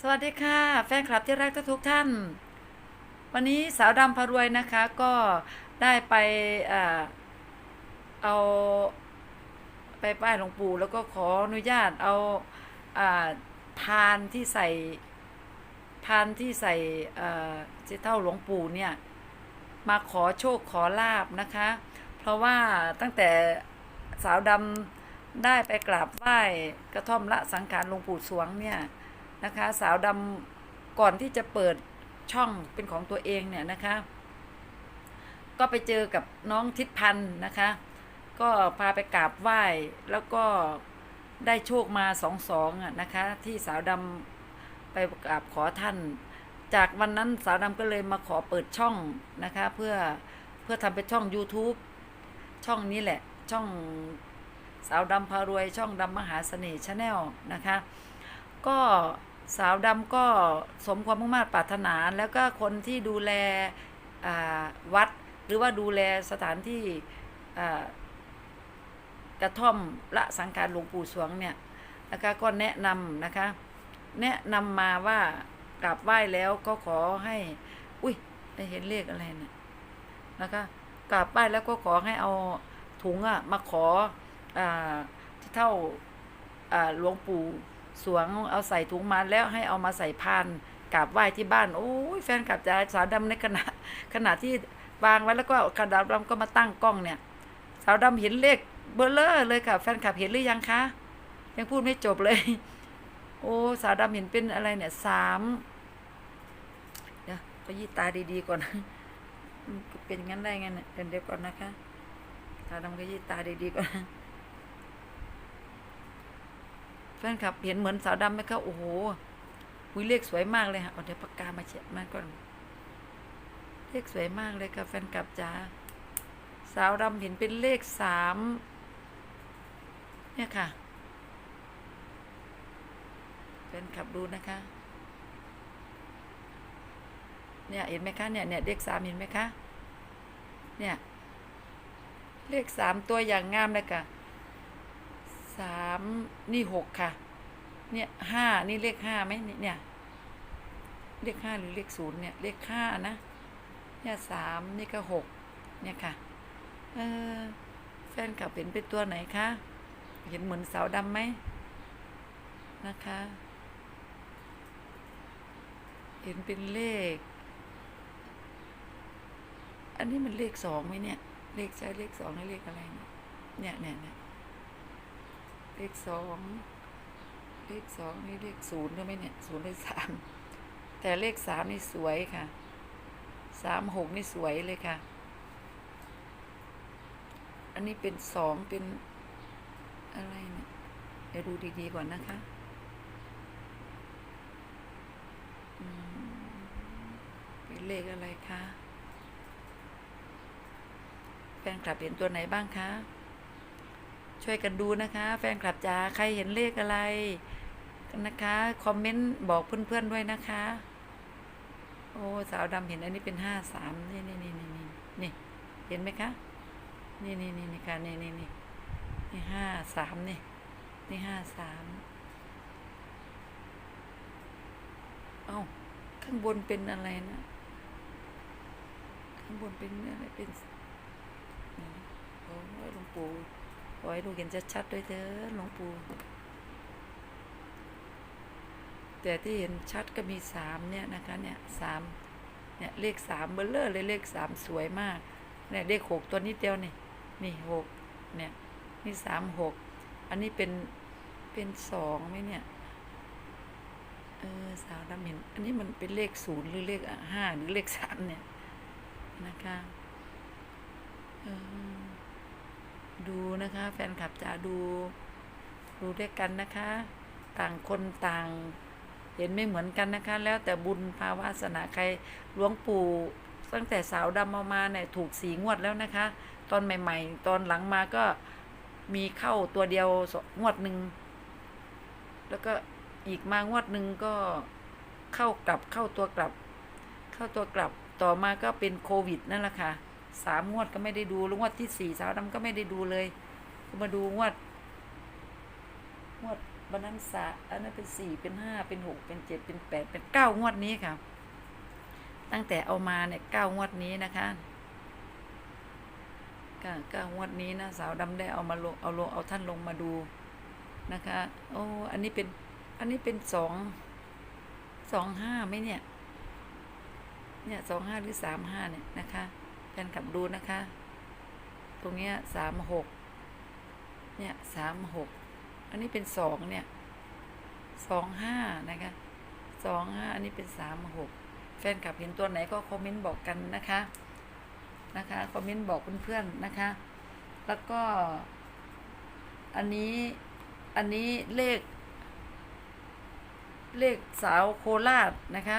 สวัสดีค่ะ แฟนคลับที่รักทุกท่าน วันนี้สาวดำพารวยนะคะก็ได้ไปเอาไปป้ายหลวงปู่แล้วก็ขออนุญาตเอาพานที่ใส่พานที่ใส่เอ่อเจเท่าหลวงปู่เนี่ยมาขอโชคขอลาบนะคะ เพราะว่าตั้งแต่สาวดำได้ไปกราบไหว้กระท่อมละสังขารหลวงปู่สวงเนี่ย นะคะ สาวดำก่อนที่จะเปิดช่องเป็นของตัวเองเนี่ยนะคะ ก็ไปเจอกับน้องทิศพันธ์นะคะ ก็พาไปกราบไหว้แล้วก็ได้โชคมาสองสองอะนะคะ ที่สาวดำไปกราบขอท่าน จากวันนั้นสาวดำก็เลยมาขอเปิดช่องนะคะ เพื่อเพื่อทำเป็นช่อง YouTube ช่องนี้แหละช่องสาวดำพารวยช่องดำมหาเสน่ห์ชาแนลนะคะ ก็ สาวดำก็สมความมุ่งมั่นปรารถนาแล้วก็คนที่ดูแลวัด หรือว่าดูแลสถานที่กระท่อมละสังขารหลวงปู่สวงเนี่ยนะคะก็แนะนำนะคะ แนะนำมาว่ากราบไหว้แล้วก็ขอให้ อุ้ยได้เห็นเลขอะไรเนี่ยนะคะกราบไหว้แล้วก็ขอให้เอาถุงอะมาขออาที่เท่าอ่าหลวงปู่ สวงเอาใส่ถุงมาแล้วให้เอามาใส่พานกราบไหว้ที่บ้านโอ้ยแฟนกลับจะสาวดำในขณะขณะที่วางไว้แล้วก็กระดาษดำก็มาตั้งกล้องเนี่ย สาวดำเห็นเลขเบลเลอร์เลยค่ะ แฟนคลับเห็นหรือยังคะ ยังพูดไม่จบเลย โอ้สาวดำเห็นเป็นอะไรเนี่ยสามเดี๋ยวไปยี่ตาดีๆก่อนเป็นงั้นได้ไงเนี่ยเดี๋ยวเดี๋ยวก่อนนะคะสาวดำก็ยี่ตาดีๆก่อน แฟนคลับเห็นเหมือนสาวดำไหมคะโอ้โหหุยเลขสวยมากเลยค่ะเอาเดี๋ยวปากกามาเช็ดมาก่อนเลขสวยมากเลยค่ะแฟนคลับจ๋าสาวดำเห็นเป็นเลขสามเนี่ยค่ะแฟนคลับดูนะคะ เนี่ยเห็นไหมคะเนี่ยเนี่ยเลขสามเห็นไหมคะเนี่ยเลขสามตัวอย่างงามเลยค่ะ สามนี่หกค่ะ เนี่ยห้านี่เลขห้าไหมเนี่ยเลขห้าหรือเลขศูนย์เนี่ยเลขห้านะ เนี่ยสามนี่ก็หกเนี่ยค่ะ เออแฟนคลับเห็นเป็นตัวไหนคะ เห็นเหมือนเสาดำไหมนะคะ เห็นเป็นเลข อันนี้มันเลขสองไหมเนี่ย เลขใช่เลขสองหรือเลขอะไรเนี่ยเนี่ยเนี่ย เลขสองเลขสองนี่เลขศูนย์ใช่ไหมเนี่ยศูนย์เลขสามแต่เลขสามนี่สวยค่ะสามหกนี่สวยเลยค่ะ อันนี้เป็นสองเป็นอะไรเนี่ยเดี๋ยวดูดีๆก่อนนะคะเป็นเลขอะไรคะแฟนคลับเห็นตัวไหนบ้างคะ ช่วยกันดูนะคะ แฟนคลับจ๋าใครเห็นเลขอะไรนะคะ คอมเมนต์บอกเพื่อนๆด้วยนะคะ โอ้สาวดำเห็นอันนี้เป็นห้าสามนี่นี่นี่นี่นี่นี่เห็นไหมคะ นี่นี่นี่นี่ค่ะนี่นี่นี่นี่ห้าสามนี่นี่ห้าสามเอ้าข้างบนเป็นอะไรนะข้างบนเป็นอะไรเป็นโอ้ยหลวงปู่ ขอให้ลูกเห็นชัดๆด้วยเถอะหลวงปู่แต่ที่เห็นชัดก็มีสามเนี่ยนะคะเนี่ยสามเนี่ยเลขสามเบลเลอร์เลยเลขสามสวยมากเนี่ยเลขหกตัวนี้เดียวนี่นี่หกเนี่ยนี่สามหกอันนี้เป็นเป็นสองไหมเนี่ยเออสาวดำเห็นอันนี้มันเป็นเลขศูนย์หรือเลขห้าหรือเลขสามเนี่ยนะคะเออ ดูนะคะ แฟนคลับจะดู ดูด้วยกันนะคะ ต่างคนต่างเห็นไม่เหมือนกันนะคะ แล้วแต่บุญภาวาสนาใครหลวงปู่ตั้งแต่สาวดำมามาเนี่ยถูกสีงวดแล้วนะคะ ตอนใหม่ ๆ ตอนหลังมาก็มีเข้าตัวเดียวงวดหนึ่งแล้วก็อีกมางวดหนึ่งก็เข้ากลับเข้าตัวกลับ เข้าตัวกลับต่อมาก็เป็นโควิดนั่นแหละค่ะ สามงวดก็ไม่ได้ดูแล้วงวดที่สี่สาวดำก็ไม่ได้ดูเลยก็มาดูงวด งวดวันนั้นสาอันนั้นเป็นสี่เป็นห้าเป็นหกเป็นเจ็ดเป็นแปดเป็นเก้างวดนี้ค่ะ ตั้งแต่เอามาเนี่ยเก้างวดนี้นะคะก้าเก้างวดนี้นะสาวดำได้เอามาลงเอาลงเอาท่านลงมาดูนะคะโอ้อันนี้เป็นอันนี้เป็นสองสองห้าไหมเนี่ย เนี่ยสองห้าหรือสามห้าเนี่ยนะคะ แฟนขับดูนะคะ ตรงเนี้ยสามหกเนี่ยสามหกอันนี้เป็นสองเนี่ยสองห้านะคะสองห้าอันนี้เป็นสามหกแฟนคลับเห็นตัวไหนก็คอมเมนต์บอกกันนะคะนะคะคอมเมนต์บอกเพื่อนๆนะคะ แล้วก็ อันนี้อันนี้เลข เลขสาวโคราชนะคะ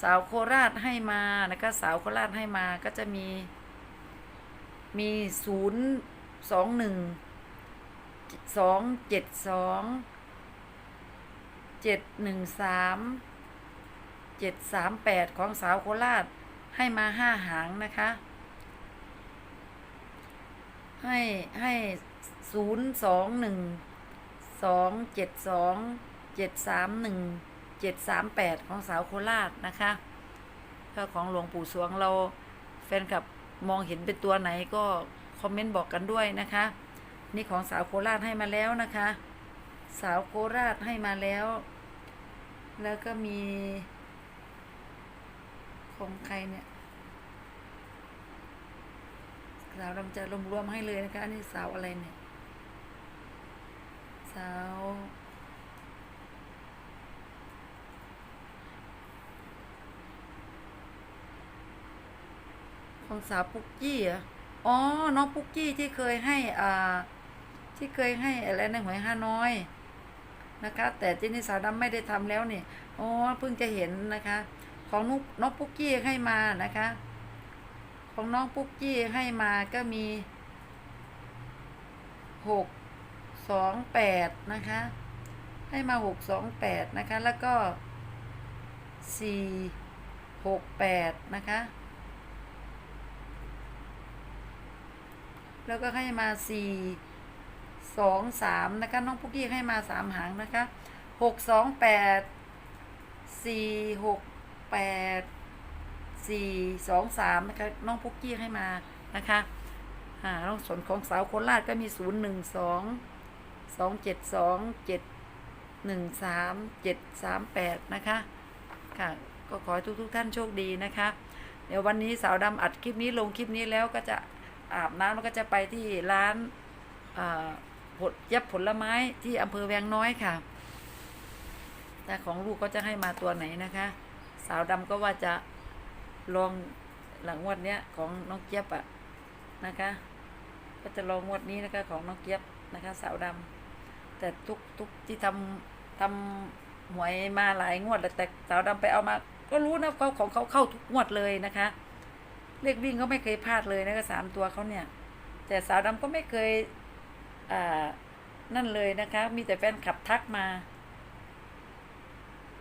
สาวโคราชให้มานะคะสาวโคราชให้มาก็จะมี มีศูนย์สองหนึ่งสองเจ็ดสองเจ็ดหนึ่งสามเจ็ดสามแปดของสาวโคราชให้มาห้าหางนะคะ ให้ให้ศูนย์สองหนึ่งสองเจ็ดสองเจ็ดสามหนึ่ง เจ็ดสามแปดของสาวโคราชนะคะก็ของหลวงปู่สวงเราแฟนคลับมองเห็นเป็นตัวไหนก็ คอมเมนต์บอกกันด้วยนะคะ นี่ของสาวโคราชให้มาแล้วนะคะ สาวโคราชให้มาแล้ว แล้วก็มี ของใครเนี่ยสาวดำจะรวมๆให้เลยนะคะนนี้สาวอะไรเนี่ย สาว ของสาวปุกกี้เหรออ๋อ น้องปุกกี้ที่เคยให้อ่า ที่เคยให้อะไรในหวยห้าน้อยนะคะ แต่ที่นี่สาวดำไม่ได้ทำแล้วเนี่ยอ๋อเพิ่งจะเห็นนะคะ ของนุกน้องปุกกี้ให้มานะคะ ของน้องปุกกี้ให้มาก็มีหกสองแปดนะคะ ให้มาหกสองแปดนะคะ แล้วก็สี่หกแปดนะคะ แล้วก็ให้มาสี่สองสามนะคะ น้องปุกกี้ให้มาสามหางนะคะหกสองแปดสี่หกแปดสี่สองสามนะคะ น้องปุกกี้ให้มานะคะอ่าน้องส่วนของสาวโคราชก็มีศูนย์หนึ่งสองสองเจ็ดสองเจ็ดหนึ่งสามเจ็ดสามแปดนะคะค่ะก็ขอให้ทุกทุกๆท่านโชคดีนะคะ เดี๋ยววันนี้สาวดำอัดคลิปนี้ลงคลิปนี้แล้วก็จะ อาบน้ำแล้วก็จะไปที่ร้านผลยับผลไม้ที่อำเภอแวงน้อยค่ะ แต่ของลูกก็จะให้มาตัวไหนนะคะ สาวดำก็ว่าจะลองหลังงวดเนี้ยของน้องเจี๊ยบอะนะคะ ก็จะลองงวดนี้นะคะของน้องเจี๊ยบนะคะ สาวดำแต่ทุกทุกที่ทำทำหวยมาหลายงวดแล้วแต่สาวดำไปเอามา ก็รู้นะเขาของเขาเข้าทุกงวดเลยนะคะ เลขวิ่งเขาไม่เคยพลาดเลยนะคะสามตัวเขาเนี่ย แต่สาวดำก็ไม่เคยอ่านั่นเลยนะคะ มีแต่แฟนขับทักมา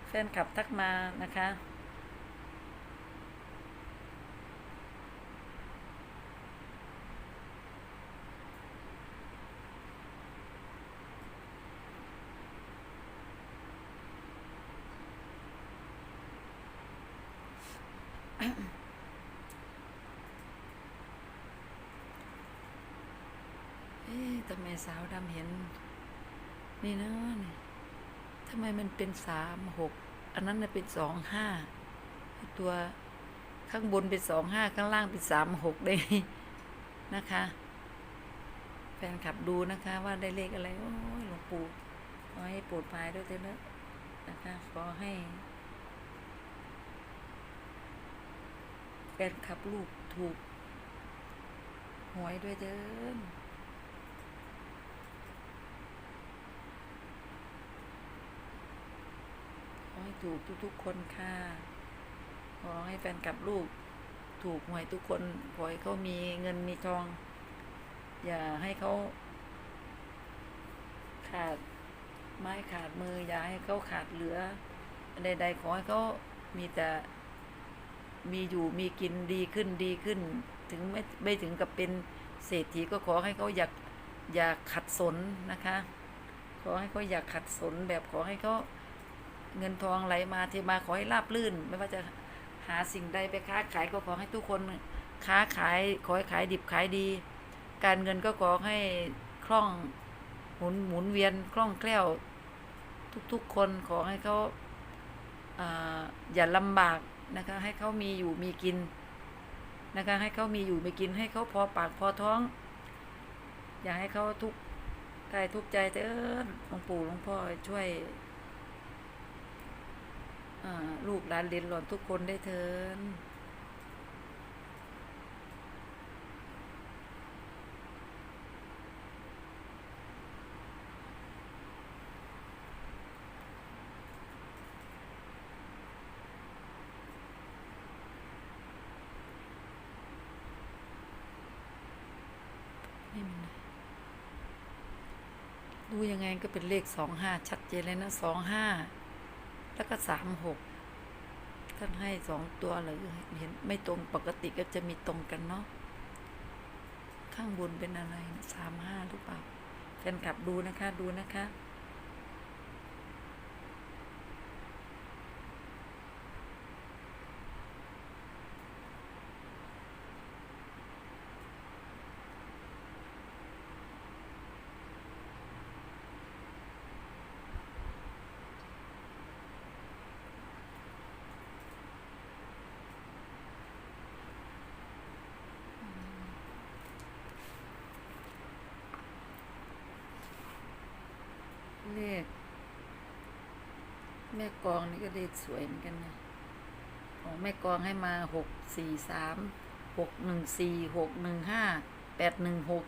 แฟนขับทักมานะคะ เอ๊ะทำไมสาวดำเห็น นี่นะนี่ทำไมมันเป็นสามหกอันนั้นน่ะเป็นสองห้าตัวข้างบนเป็นสองห้าข้างล่างเป็นสามหกได้นะคะ แฟนขับดูนะคะว่าได้เลขอะไร โอ้ยหลวงปู่ขอให้โปรดภายด้วยเถอะนะนะคะขอให้ แฟนขับลูกถูกหวยด้วยเด้อข ให้ถูกทุกๆคนค่ะขอให้แฟนกับลูกถูกหวยทุกคนขอให้เขามีเงินมีทอง อย่าให้เขาขาดไม้ขาดมือ อย่าให้เขาขาดเหลือ ใด ๆ ขอให้เขามีแต่มีอยู่มีกินดีขึ้นดีขึ้น ถึงไม่ไม่ถึงกับเป็นเศรษฐีก็ขอให้เขาอยากอย่าขัดสนนะคะขขอให้เขาอยากขัดสนแบบขอให้เขา เงินทองไหลมาเทมาขอให้ราบลื่น ไม่ว่าจะหาสิ่งใดไปค้าขายก็ขอให้ทุกคนค้าขายขอให้ขายดิบขายดี การเงินก็ขอให้คล่องหมุนหมุนเวียนคล่องแคล่ว ทุกๆคนขอให้เขาอย่าลำบากนะคะให้เขามีอยู่มีกินนะคะให้เขามีอยู่มีกินให้เขาพอปากพอท้อง อย่าให้เขาทุกข์กายทุกข์ใจเถิดหลวงปู่หลวงพ่อช่วย ลูกหลานเรียนหลอนทุกคนได้เถินดูยังไงก็เป็นเลขสองห้าชัดเจนเลยนะสองห้า แล้วก็สามหกท่านให้สองตัวเลยเห็นไม่ตรงปกติก็จะมีตรงกันเนาะข้างบนเป็นอะไรสามห้าหรือเปล่าแฟนกลับดูนะคะดูนะคะ เลขแม่กองนี่ก็เลขสวยเหมือนกันนะของแม่กองให้มาหกสี่สามหกหนึ่งสี่หกหนึ่งห้าแปดหนึ่งหก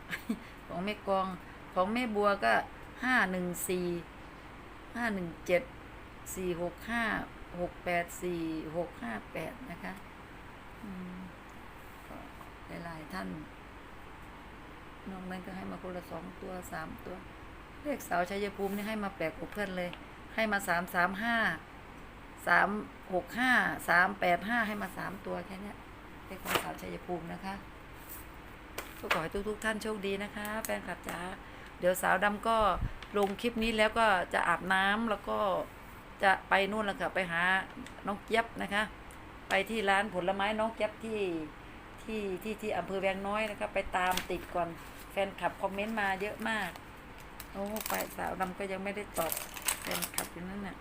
ของแม่กองของแม่บัวก็ห้าหนึ่งสี่ห้าหนึ่งเจ็ดสี่หกห้าหกแปดสี่หกห้าแปดนะคะก็หลายๆท่านนอกนั้นก็ให้มาคนละสองตัวสามตัว เลขสาวชัยภูมินี่ให้มาแปลกกว่าเพื่อนเลย ให้มาสามสามห้าสามหกห้าสามแปดห้าให้มาสามตัวแค่นี้ยเลขของสาวชัยภูมินะคะก็ขอให้ทุกๆท่านโชคดีนะคะแฟนคลับจ๋าเดี๋ยวสาวดำก็ลงคลิปนี้แล้วก็จะอาบน้ำแล้วก็จะไปนู่นแล้วค่ะไปหาน้องเจี๊ยบนะคะ ไปที่ร้านผลไม้น้องเจี๊ยบที่ที่ที่ที่อำเภอแวงน้อยนะคะไปตามติดก่อนแฟนคลับคอมเมนต์มาเยอะมากโอ้ไปสาวดำก็ยังไม่ได้ตอบ แฟนคลับอยู่นั่นน่ะ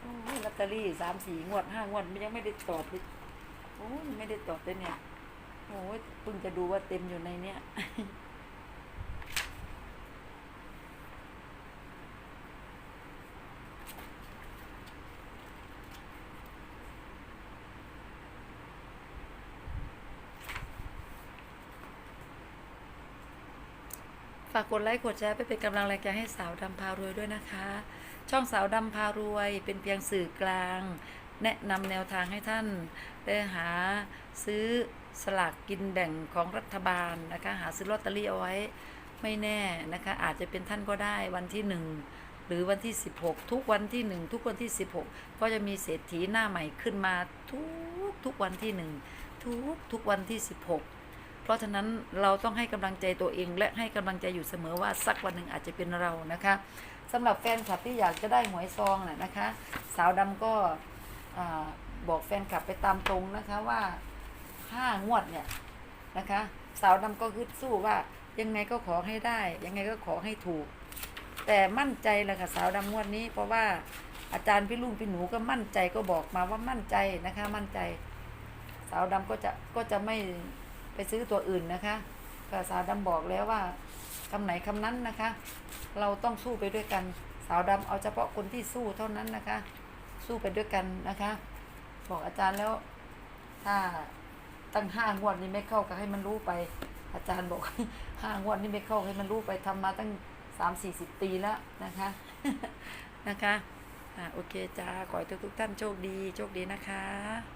โอ้ยลอตเตอรี่สามสี่งวดห้างวดมันยังไม่ได้ตอบเลยโอ้ยไม่ได้ตอบเลยเนี่ยโอ้ยเพิ่งจะดูว่าเต็มอยู่ในเนี้ย ฝากกดไลค์กดแชร์ไปเป็นกำลังแรงใจให้สาวดำพารวยด้วยนะคะ ช่องสาวดำพารวยเป็นเพียงสื่อกลาง แนะนำแนวทางให้ท่านได้หาซื้อสลากกินแบ่งของรัฐบาลนะคะ หาซื้อลอตเตอรี่เอาไว้ไม่แน่นะคะ อาจจะเป็นท่านก็ได้วันที่หนึ่งหรือวันที่ 16 ทุกวันที่หนึ่งทุกวันที่ 16 ก็จะมีเศรษฐีหน้าใหม่ขึ้นมาทุกทุกวันที่หนึ่งทุกทุกวันที่ 16 เพราะฉะนั้นเราต้องให้กำลังใจตัวเอง และให้กำลังใจอยู่เสมอว่าสักวันหนึ่งอาจจะเป็นเรานะคะสำหรับแฟนคลับที่อยากจะได้หวยซองน่ะนะคะ สาวดำก็บอกแฟนคลับไปตามตรงนะคะว่าห้างวดเนี่ยนะคะ สาวดำก็คือสู้ว่ายังไงก็ขอให้ได้ ยังไงก็ขอให้ถูก แต่มั่นใจแหละค่ะสาวดำงวดนี้ เพราะว่าอาจารย์พี่ลุงพี่หนูก็มั่นใจก็บอกมาว่ามั่นใจนะคะ มั่นใจ สาวดำก็จะก็จะไม่ ไปซื้อตัวอื่นนะคะก็สาวดำบอกแล้วว่าคำไหนคำนั้นนะคะ เราต้องสู้ไปด้วยกัน สาวดำเอาเฉพาะคนที่สู้เท่านั้นนะคะ สู้ไปด้วยกันนะคะ บอกอาจารย์แล้วถ้าตั้งห้างวดนี้ไม่เข้าก็ให้มันรู้ไป อาจารย์บอกห้างวดนี้ไม่เข้าให้มันรู้ไปทำมาตั้งสามสี่สิบปีแล้วนะคะนะคะอ่าโอเคจ้าขอให้ทุกๆท่านโชคดี โชคดีนะคะ